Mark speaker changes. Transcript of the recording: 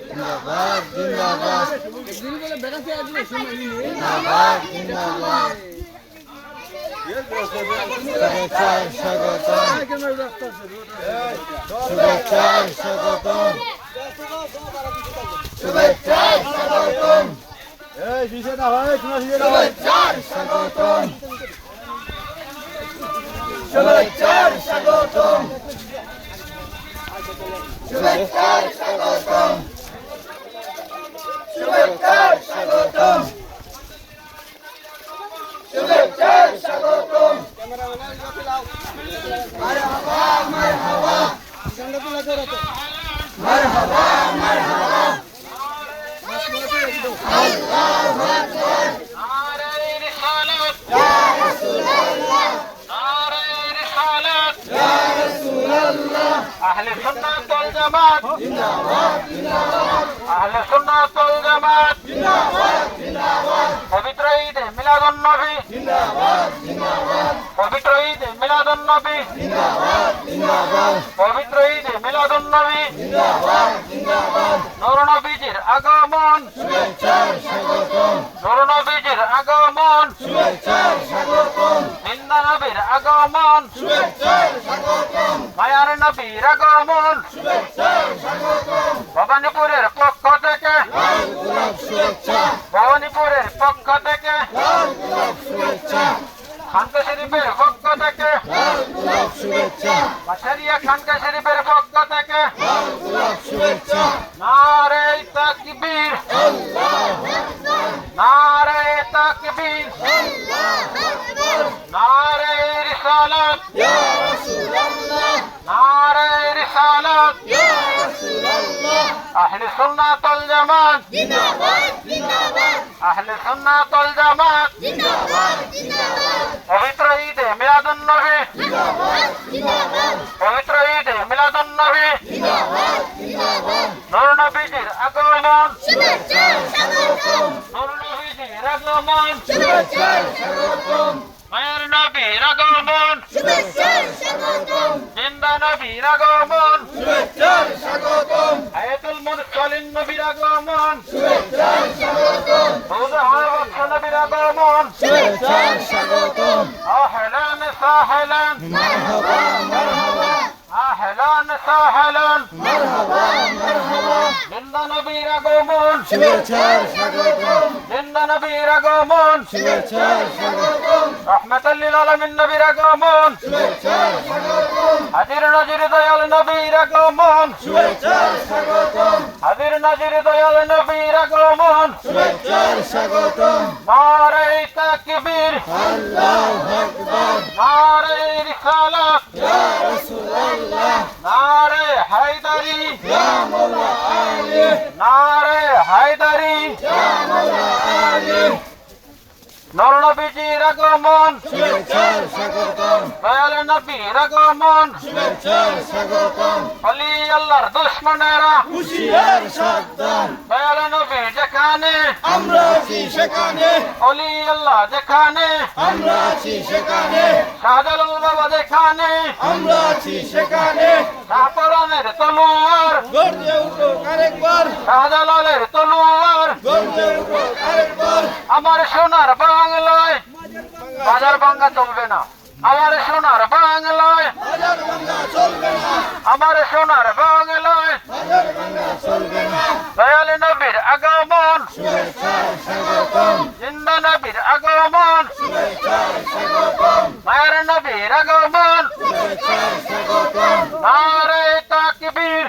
Speaker 1: জিন্দাবাদ জিন্দাবাদ জিন্দাবাদ জিন্দাবাদ শুভেচ্ছা স্বাগত শুভেচ্ছা স্বাগত শুভেচ্ছা স্বাগত এই শিশে না ভাই শোনা শিশে না ভাই স্বাগত শুভেচ্ছা স্বাগত শুভেচ্ছা স্বাগতম শুভেচ্ছা স্বাগতম শুভেচ্ছা স্বাগতম মারহাবা মারহাবা মারহাবা মারহাবা আল্লাহু আকবার
Speaker 2: নারায়ে রিসালাত
Speaker 1: ইয়া রাসূলুল্লাহ
Speaker 2: নারায়ে রিসালাত
Speaker 1: ইয়া রাসূলুল্লাহ
Speaker 2: আহলে সুন্নাত ওয়াল জামাত।
Speaker 1: জিন্দাবাদ
Speaker 2: পবিত্র ঈদ মিলাদুন নবী। পবিত্র ঈদ মিলাদুন নবী। পবিত্র ঈদ মিলাদুন নবী।
Speaker 1: জিন্দাবাদ জিন্দাবাদ
Speaker 2: নূর নবীজির আগমন।
Speaker 1: শুভেচ্ছা স্বাগতম
Speaker 2: আগমন।
Speaker 1: শুভেচ্ছা স্বাগতম
Speaker 2: জিন্দা নবীর আগমন। মায়ার নবীর আগমন ভবানীপুরের পক্ষ থেকে। ভবানীপুরের পক্ষ থেকে। খানকা শরীফের পক্ষ থেকে। বাসারিয়া খানকা শরীফের পক্ষ থেকে। নারে তাকবীর। নারে তাকবীর। নারে রিসালাত। رسالات
Speaker 1: يا رسول
Speaker 2: الله أهل سنة الجماعة
Speaker 1: জিন্দাবাদ। জিন্দাবাদ
Speaker 2: أهل سنة الجماعة
Speaker 1: জিন্দাবাদ জিন্দাবাদ।
Speaker 2: পবিত্র ঈদে মিলাদুন্নবী
Speaker 1: জিন্দাবাদ জিন্দাবাদ।
Speaker 2: পবিত্র ঈদে মিলাদুন্নবী
Speaker 1: জিন্দাবাদ জিন্দাবাদ।
Speaker 2: নূর নবীজির আগমন।
Speaker 1: শুভেচ্ছা স্বাগতম।
Speaker 2: নূর নবীজির আগমন। নবীর আগমন
Speaker 1: শুভেচ্ছা স্বাগতম।
Speaker 2: আয়াতুল মুরসালিন নবীর আগমন।
Speaker 1: শুভেচ্ছা স্বাগতম।
Speaker 2: বুধহাবক্ষ নবীর আগমন
Speaker 1: শুভেচ্ছা স্বাগতম।
Speaker 2: আহলান সাহলান।
Speaker 1: মারহাবা মারহাবা।
Speaker 2: আহলান সাহলান।
Speaker 1: মারহাবা মারহাবা।
Speaker 2: জিন্দা নবীর আগমন।
Speaker 1: শুভেচ্ছা স্বাগতম।
Speaker 2: জিন্দা নবীর আগমন।
Speaker 1: শুভেচ্ছা স্বাগতম।
Speaker 2: রহমাতাল্লিল আলামিন নবীর আগমন।
Speaker 1: শুভেচ্ছা স্বাগতম।
Speaker 2: হাজির নাজির দয়াল নবীর আগমন।
Speaker 1: শুভেচ্ছা স্বাগতম।
Speaker 2: হাজির নাজির দয়াল নবীর আগমন।
Speaker 1: শুভেচ্ছা স্বাগতম।
Speaker 2: নারে তাকবীর।
Speaker 1: আল্লাহু আকবার।
Speaker 2: নারে রিসালাত
Speaker 1: ইয়া রাসূলুল্লাহ।
Speaker 2: নারে হায়দারি।
Speaker 1: ইয়া মাওলা আলী।
Speaker 2: নারে হায়দারি।
Speaker 1: ইয়া মাওলা আলী।
Speaker 2: নর নবীজির আগমন
Speaker 1: শুভেচ্ছা স্বাগতম
Speaker 2: দয়াল নবীর আগমন
Speaker 1: শুভেচ্ছা স্বাগতম
Speaker 2: অলি আল্লাহর দুশ্মনেরা
Speaker 1: হুশিয়ার সাবধান
Speaker 2: দয়াল নবী যেখানে।
Speaker 1: আমরা আছি সেখানে
Speaker 2: অলি আল্লাহ যেখানে
Speaker 1: আমার
Speaker 2: সোনার বাংলায় বাজার ভাঙ্গা চলবে না। আমার সোনার বাংলায় আমার সোনার বাংলায় দয়াল নবীর আগমন জিন্দা নবীর আগমন, মায়ের নবীর আগমন, নারে তাকবীর